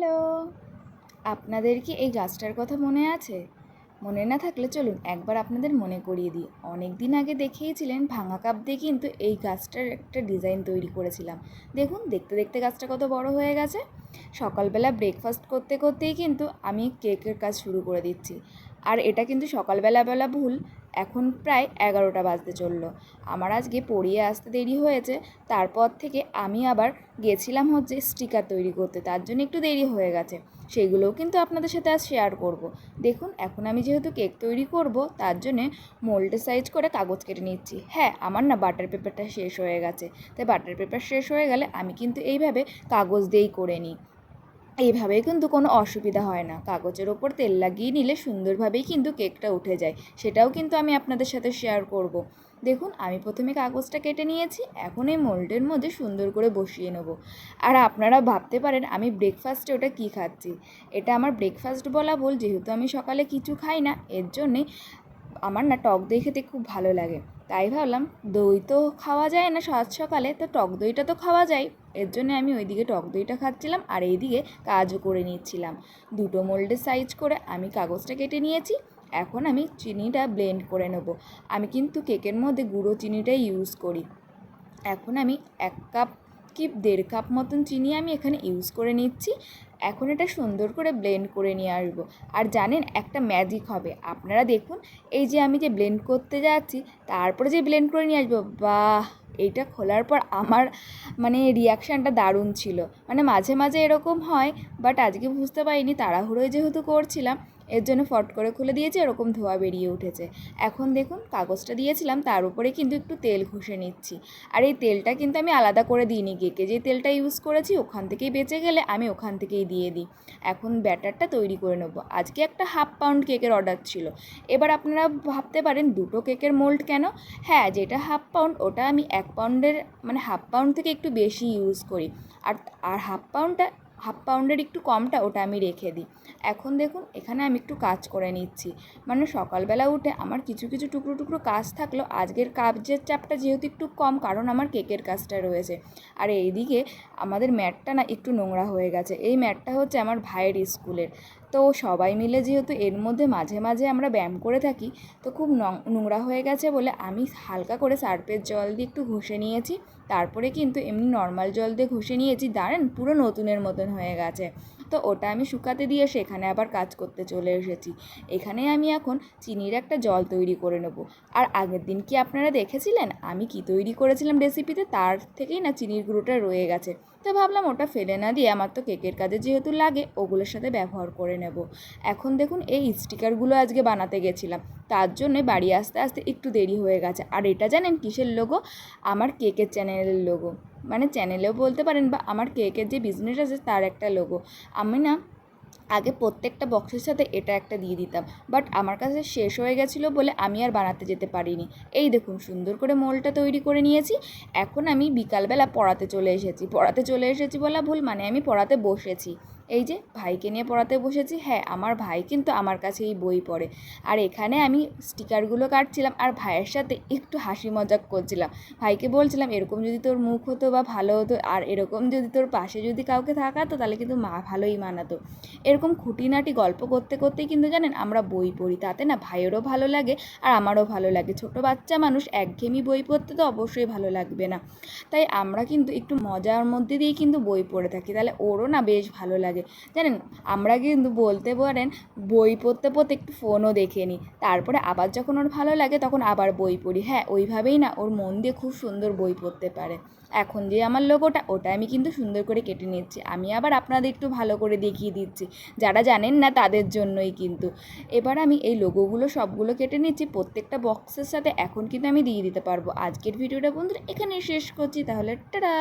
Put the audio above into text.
Hello. আপনাদের কি এই গাছটার কথা মনে আছে? মনে না থাকলে চলুন একবার আপনাদের মনে করিয়ে দিই। অনেক দিন আগে দেখিয়েছিলেন ভাঙা কাপ দিয়ে কিন্তু এই গাছটার একটা ডিজাইন তৈরি করেছিলাম। দেখুন, দেখতে দেখতে গাছটা কত বড় হয়ে গেছে। সকালবেলা ব্রেকফাস্ট করতে করতেই কিন্তু আমি কেকের কাজ শুরু করে দিচ্ছি। আর এটা কিন্তু সকালবেলা বেলা ভুল, এখন প্রায় এগারোটা বাজতে চলল। আমার আজকে পড়িয়ে আসতে দেরি হয়েছে, তারপর থেকে আমি আবার গেছিলাম হচ্ছে স্টিকার তৈরি করতে, তার জন্য একটু দেরি হয়ে গেছে। সেগুলোও কিন্তু আপনাদের সাথে আজ শেয়ার করব। দেখুন, এখন আমি যেহেতু কেক তৈরি করব, তার জন্যে মোল্ডে সাইজ করে কাগজ কেটে নিচ্ছি। হ্যাঁ আমার না বাটার পেপারটা শেষ হয়ে গেছে। তাই বাটার পেপার শেষ হয়ে গেলে আমি কিন্তু এইভাবে কাগজ দিয়েই করে নিই। এইভাবে কিন্তু কোনো অসুবিধা হয় না। কাগজের ওপর তেল লাগিয়ে নিলে সুন্দরভাবেই কিন্তু কেকটা উঠে যায়। সেটাও কিন্তু আমি আপনাদের সাথে শেয়ার করব। দেখুন, আমি প্রথমে কাগজটা কেটে নিয়েছি, এখন এই মোল্ডের মধ্যে সুন্দর করে বসিয়ে নেব। আর আপনারা ভাবতে পারেন, আমি ব্রেকফাস্টে ওটা কী খাচ্ছি? এটা আমার ব্রেকফাস্ট বলা বল যেহেতু আমি সকালে কিছু খাই না, এর জন্যে আমার না টক দই খেতে খুব ভালো লাগে। তাই ভাবলাম, দই তো খাওয়া যায় না সাত সকালে, তো টক দইটা তো খাওয়া যায়। এর জন্য আমি ওইদিকে টক দইটা খাচ্ছিলাম আর এইদিকে কাজও করে নিচ্ছিলাম। দুটো মোল্ডের সাইজ করে আমি কাগজটা কেটে নিয়েছি। এখন আমি চিনিটা ব্লেন্ড করে নেব। আমি কিন্তু কেকের মধ্যে গুঁড়ো চিনিটাই ইউজ করি। এখন আমি এক কাপ কি দেড় কাপ মতন চিনি আমি এখানে ইউজ করে নিচ্ছি। এখন এটা সুন্দর করে ব্লেন্ড করে নিয়ে আসব। আর জানেন, একটা ম্যাজিক হবে। আপনারা দেখুন, এই যে আমি যে ব্লেন্ড করতে যাচ্ছি, তারপরে যে ব্লেন্ড করে নিয়ে আসব, বাহ! এইটা খোলার পর আমার মানে রিয়াকশানটা দারুণ ছিল। মানে মাঝে মাঝে এরকম হয় বাট আজকে বুঝতে পারিনি, তাড়াহুড়োয় যেহেতু করছিলাম এর জন্য ফট করে খুলে দিয়েছে, এরকম ধোয়া বেরিয়ে উঠেছে। এখন দেখুন, কাগজটা দিয়েছিলাম, তার উপরে কিন্তু একটু তেল ঘষে নিচ্ছি। আর এই তেলটা কিন্তু আমি আলাদা করে দিইনি কেকে যে তেলটা ইউজ করেছি, ওখান থেকেই বেঁচে গেলে আমি ওখান থেকেই দিয়ে দিই। এখন ব্যাটারটা তৈরি করে নেব। আজকে একটা হাফ পাউন্ড কেকের অর্ডার ছিল। এবার আপনারা ভাবতে পারেন, দুটো কেকের মোল্ড কেন? হ্যাঁ যেটা হাফ পাউন্ড, ওটা আমি এক পাউন্ডের মানে হাফ পাউন্ড থেকে একটু বেশি ইউজ করি। আর আর হাফ পাউন্ডটা হাফ পাউন্ডের একটু কমটা ওটা আমি রেখে দিই। এখন দেখুন, এখানে আমি একটু কাজ করে নিচ্ছি। মানে সকালবেলা উঠে আমার কিছু কিছু টুকরো টুকরো কাজ থাকলেও আজকের কাজের চাপটা যেহেতু একটু কম, কারণ আমার কেকের কাজটা রয়েছে। আর এইদিকে আমাদের ম্যাটটা না একটু নোংরা হয়ে গেছে। এই ম্যাটটা হচ্ছে আমার ভাইয়ের স্কুলের। তো সবাই মিলে যেহেতু এর মধ্যে মাঝে মাঝে আমরা ব্যায়াম করে থাকি, তো খুব নোংরা হয়ে গেছে বলে আমি হালকা করে সার্ফের জল দিয়ে একটু ঘষে নিয়েছি। তারপরে কিন্তু এমনি নর্মাল জল দিয়ে ঘষে নিয়েছি। দাঁড়ান, পুরো নতুনের মতন হয়ে গেছে। তো ওটা আমি শুকাতে দিয়ে সেখানে আবার কাজ করতে চলে এসেছি। এখানে আমি এখন চিনির একটা জল তৈরি করে নেব। আর আগের দিন কি আপনারা দেখেছিলেন? আমি কি তৈরি করেছিলাম রেসিপিতে তার থেকেই না চিনির গুঁড়োটা রয়ে গেছে। তো ভাবলাম ওটা ফেলে না দিয়ে আমার তো কেকের কাজে যেহেতু লাগে, ওগুলোর সাথে ব্যবহার করে নেব। এখন দেখুন এই স্টিকারগুলো আজকে বানাতে গেছিলাম, তার জন্য বাড়ি আসতে আসতে একটু দেরি হয়ে গেছে। আর এটা জানেন কিসের লোগো আমার কেকের চ্যানেলের লোগো মানে চ্যানেলেও বলতে পারেন বা আমার কেকের যে বিজনেস আছে তার একটা লোগো আমি না আগে প্রত্যেকটা বক্সের সাথে এটা একটা দিয়ে দিতাম। বাট আমার কাছে শেষ হয়ে গেছিল বলে আমি আর বানাতে যেতে পারিনি। এই দেখুন, সুন্দর করে মোলটা তৈরি করে নিয়েছি। এখন আমি বিকালবেলা পড়াতে চলে এসেছি। পড়াতে চলে এসেছি বলা ভুল মানে আমি পড়াতে বসেছি। এই যে, ভাইকে নিয়ে পড়াতে বসেছি। হ্যাঁ আমার ভাই কিন্তু আমার কাছে এই বই পড়ে। আর এখানে আমি স্টিকারগুলো কাটছিলাম আর ভাইয়ের সাথে একটু হাসি মজাক করছিলাম। ভাইকে বলছিলাম, এরকম যদি তোর মুখ হতো বা ভালো হতো, আর এরকম যদি তোর পাশে যদি কাউকে থাকাতো, তাহলে কিন্তু মা ভালোই মানাতো। এরকম খুঁটিনাটি গল্প করতে করতেই কিন্তু জানেন আমরা বই পড়ি। তাতে না ভাইয়েরও ভালো লাগে আর আমারও ভালো লাগে। ছোট বাচ্চা মানুষ একঘেয়েমি বই পড়তে তো অবশ্যই ভালো লাগবে না। তাই আমরা কিন্তু একটু মজার মধ্যে দিয়েই কিন্তু বই পড়ে থাকি। তাহলে ওরও না বেশ ভালো লাগে। জানেন আমরা কিন্তু বলতে পারেন বই পড়তে পড়তে একটু ফোনও দেখে নিই। তারপরে আবার যখন ওর ভালো লাগে তখন আবার বই পড়ি। হ্যাঁ ওইভাবেই না ওর মন দিয়ে খুব সুন্দর বই পড়তে পারে। এখন যে আমার লোগোটা ওটা আমি কিন্তু সুন্দর করে কেটে নিচ্ছি। আমি আবার আপনাদের একটু ভালো করে দেখিয়ে দিচ্ছি। যারা জানেন না তাদের জন্যই কিন্তু। এবার আমি এই লোগোগুলো সবগুলো কেটে নিচ্ছি। প্রত্যেকটা বক্সের সাথে এখন কিন্তু আমি দিয়ে দিতে পারব। আজকের ভিডিওটা বন্ধুরা এখানে শেষ করছি। তাহলে টাটা!